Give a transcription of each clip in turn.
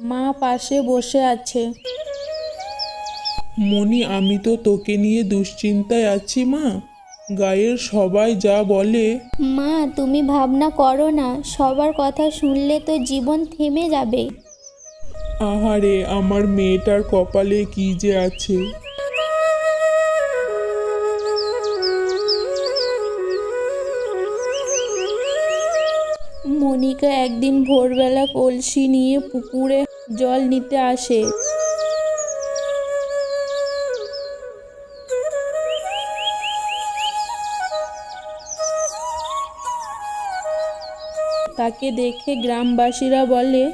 মা পাশে বসে আছে। মনি আমি তো তোকে নিয়ে দুশ্চিন্তায় আছি মা। গায়ের সবাই যা বলে। মা তুমি ভাবনা করো না সবার কথা শুনলে তো জীবন থেমে যাবে। আহারে আমার মেয়েটার কপালে কি যে আছে। মনিকা একদিন ভোরবেলা কলসি নিয়ে পুকুরে জল নিতে আসে। তাকে দেখে গ্রামবাসীরা বলে,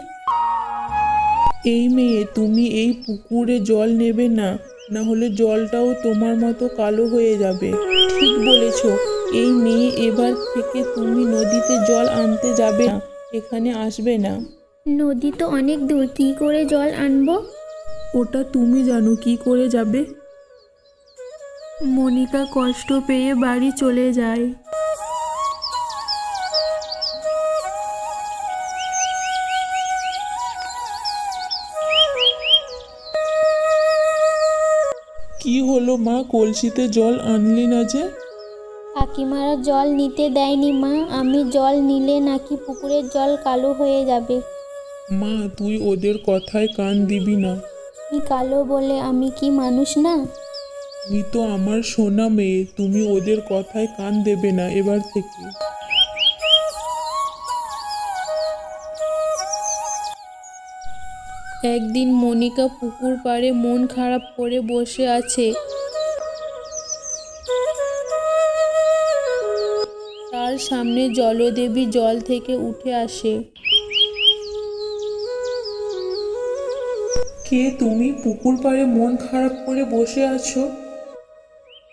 এই মেয়ে, তুমি এই পুকুরে জল নেবে না। না হলে জলটাও তোমার মতো কালো হয়ে যাবে। ঠিক বলেছ। এই মেয়ে এবার থেকে তুমি নদীতে জল আনতে যাবে না এখানে আসবে না। নদী তো অনেক দূর কি করে জল আনব? ওটা তুমি জানো কি করে যাবে। মনিকা কষ্ট পেয়ে বাড়ি চলে যায়। কি হলো মা? কলসিতে জল আনলি না যে? কাকিমারা জল নিতে দেয়নি মা। আমি জল নিলে নাকি পুকুরের জল কালো হয়ে যাবে। মা তুই ওদের কথায় কান দিবি না। আমি কালো বলে? আমি কি মানুষ না? তুমি তো আমার সোনা মেয়ে। তুমি ওদের কথায় কান দেবে না এবার থেকে। একদিন মনিকা পুকুর পাড়ে মন খারাপ করে বসে আছে। তার সামনে জলদেবী জল থেকে উঠে আসে। কে তুমি? পুকুর পাড়ে মন খারাপ করে বসে আছো?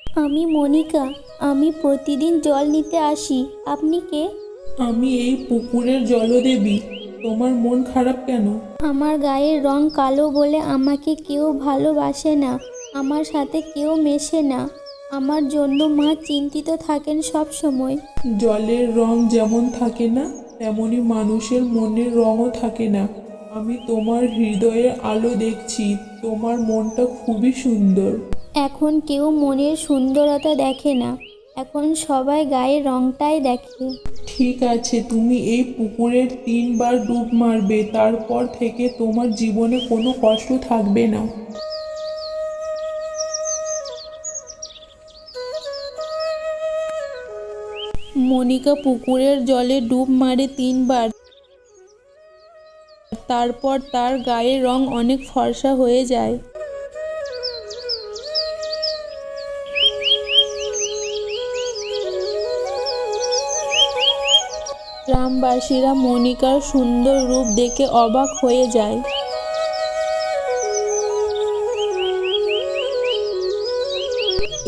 আমি মনিকা আমি প্রতিদিন জল নিতে আসি। আপনি কে? আমি এই পুকুরের জলদেবী। তোমার মন খারাপ কেন? আমার গায়ের রং কালো বলে আমাকে কেউ ভালোবাসে না আমার সাথে কেউ মেশে না। আমার জন্য মা চিন্তিত থাকেন সব সময়। জলের রং যেমন থাকে না তেমনি মানুষের মনের রঙও থাকে না। আমি তোমার হৃদয়ের আলো দেখছি তোমার মনটা খুবই সুন্দর। এখন কেউ মনের সুন্দরতা দেখে না এখন সবাই গায়ের রংটাই দেখে। ঠিক আছে, তুমি এই পুকুরের তিনবার ডুব মারবে, তারপর থেকে তোমার জীবনে কোনো কষ্ট থাকবে না। মনিকা পুকুরের জলে ডুব মারে তিনবার। তারপর তার গায়ের রং অনেক ফর্সা হয়ে যায়। গ্রামবাসীরা মনিকার সুন্দর রূপ দেখে অবাক হয়ে যায়।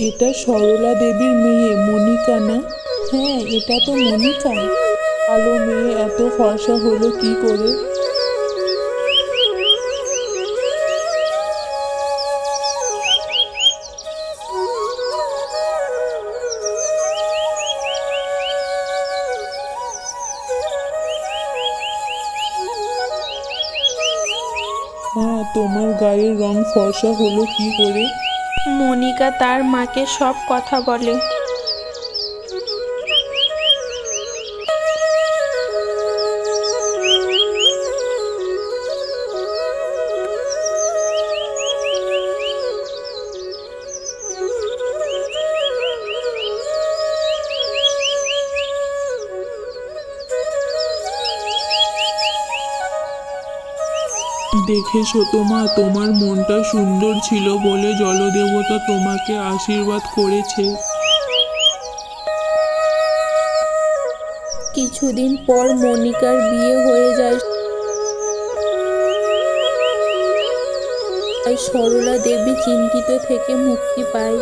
এটা সরলা দেবীর মেয়ে মনিকা না? হ্যাঁ এটা তো মনিকা কালো মেয়ে এত ফর্সা হলো কি করে? তোমার গায়ের রং ফর্সা হলো কি করে? মনিকা তার মাকে সব কথা বলে। দেখেছ তোমা তোমার মনটা সুন্দর ছিল বলে জলদেবতা তোমাকে আশীর্বাদ করেছে। কিছুদিন পর মনিকার বিয়ে হয়ে যায়। সরলা দেবী চিন্তিত থেকে মুক্তি পায়।